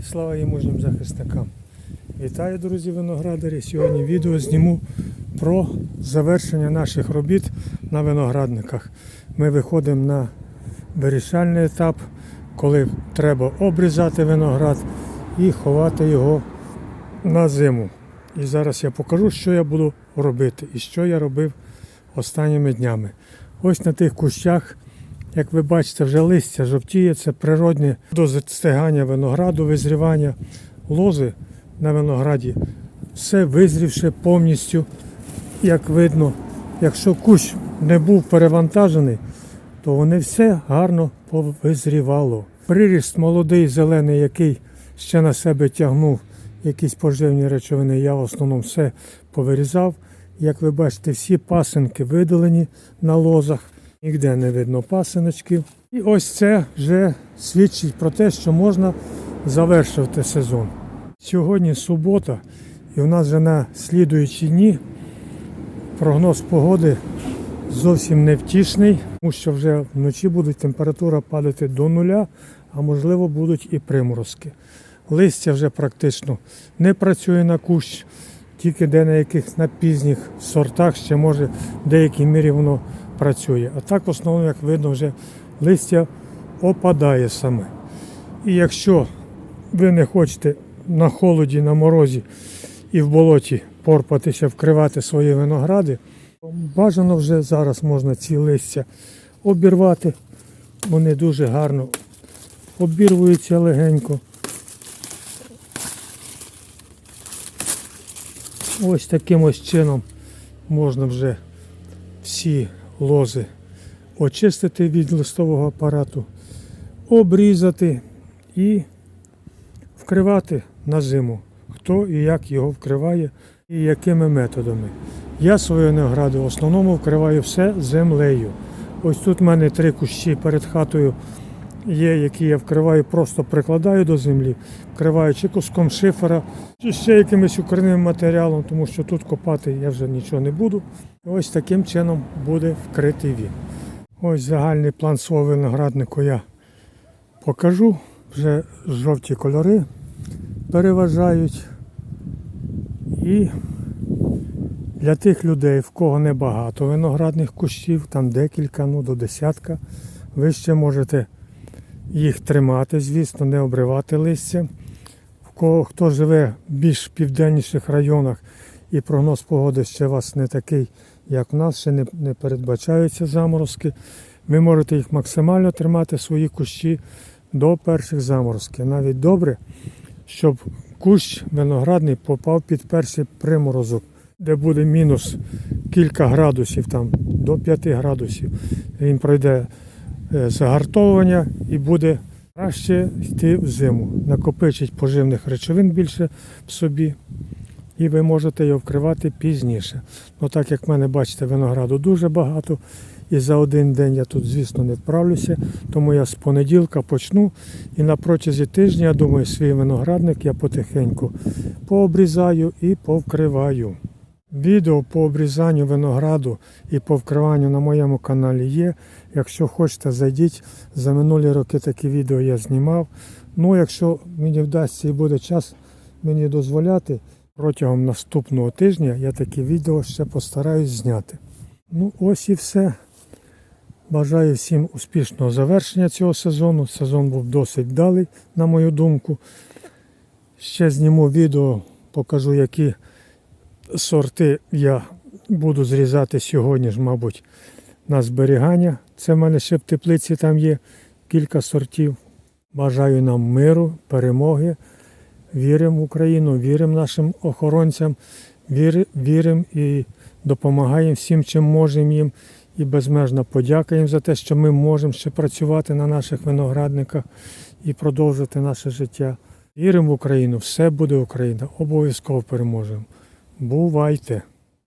і слава їм мужнім захисникам. Вітаю, друзі, виноградарі. Сьогодні відео зніму про завершення наших робіт на виноградниках. Ми виходимо на вирішальний етап, коли треба обрізати виноград і ховати його на зиму. І зараз я покажу, що я буду робити і що я робив останніми днями. Ось на тих кущах, як ви бачите, вже листя жовтіє, це природне до застигання винограду, визрівання лози на винограді. Все визрівши повністю, як видно. Якщо кущ не був перевантажений, то вони все гарно повизрівало. Приріст молодий, зелений, який ще на себе тягнув якісь поживні речовини, я в основному все повирізав. Як ви бачите, всі пасинки видалені на лозах, ніде не видно пасиночків. І ось це вже свідчить про те, що можна завершувати сезон. Сьогодні субота, і у нас вже на слідуючі дні прогноз погоди зовсім невтішний, тому що вже вночі буде температура падати до нуля, а можливо будуть і приморозки. Листя вже практично не працює на кущ, тільки де на яких на пізніх сортах ще може в деякій мірі воно працює. А так в основному, як видно, вже листя опадає саме. І якщо ви не хочете на холоді, на морозі і в болоті порпатися, вкривати свої виногради, бажано вже зараз можна ці листя обірвати. Вони дуже гарно обірвуються легенько. Ось таким ось чином можна вже всі лози очистити від листового апарату, обрізати і вкривати на зиму. Хто і як його вкриває і якими методами. Я свою винограду в основному вкриваю все землею. Ось тут в мене три кущі перед хатою є, які я вкриваю, просто прикладаю до землі, вкриваю чи куском шифера, чи ще якимось укорним матеріалом, тому що тут копати я вже нічого не буду. Ось таким чином буде вкритий він. Ось загальний план свого винограднику я покажу. Вже жовті кольори переважають. І для тих людей, в кого небагато виноградних кущів, там декілька, ну до десятка, ви ще можете їх тримати, звісно, не обривати листя. Кого хто живе в більш південніших районах і прогноз погоди ще у вас не такий, як в нас, ще не, не передбачаються заморозки. Ви можете їх максимально тримати свої кущі до перших заморозків. Навіть добре, щоб кущ виноградний попав під перший приморозок, де буде мінус кілька градусів, там до 5 градусів. Він пройде загартовування і буде краще йти в зиму. Накопичить поживних речовин більше в собі. І ви можете його вкривати пізніше. Ну так як в мене, бачите, винограду дуже багато. І за один день я тут, звісно, не вправлюся, тому я з понеділка почну. І на протязі тижня, я думаю, свій виноградник я потихеньку пообрізаю і повкриваю. Відео по обрізанню винограду і по вкриванню на моєму каналі є. Якщо хочете, зайдіть. За минулі роки такі відео я знімав. Ну, якщо мені вдасться і буде час мені дозволяти, протягом наступного тижня я такі відео ще постараюсь зняти. Ну, ось і все. Бажаю всім успішного завершення цього сезону. Сезон був досить вдалий, на мою думку. Ще зніму відео, покажу, які сорти я буду зрізати сьогодні ж, мабуть, на зберігання. Це в мене ще в теплиці там є кілька сортів. Бажаю нам миру, перемоги. Віримо в Україну, віримо нашим охоронцям, вір- віримо і допомагаємо всім, чим можемо їм. І безмежно подякуємо за те, що ми можемо ще працювати на наших виноградниках і продовжити наше життя. Віримо в Україну, все буде Україна, обов'язково переможемо. Бувайте!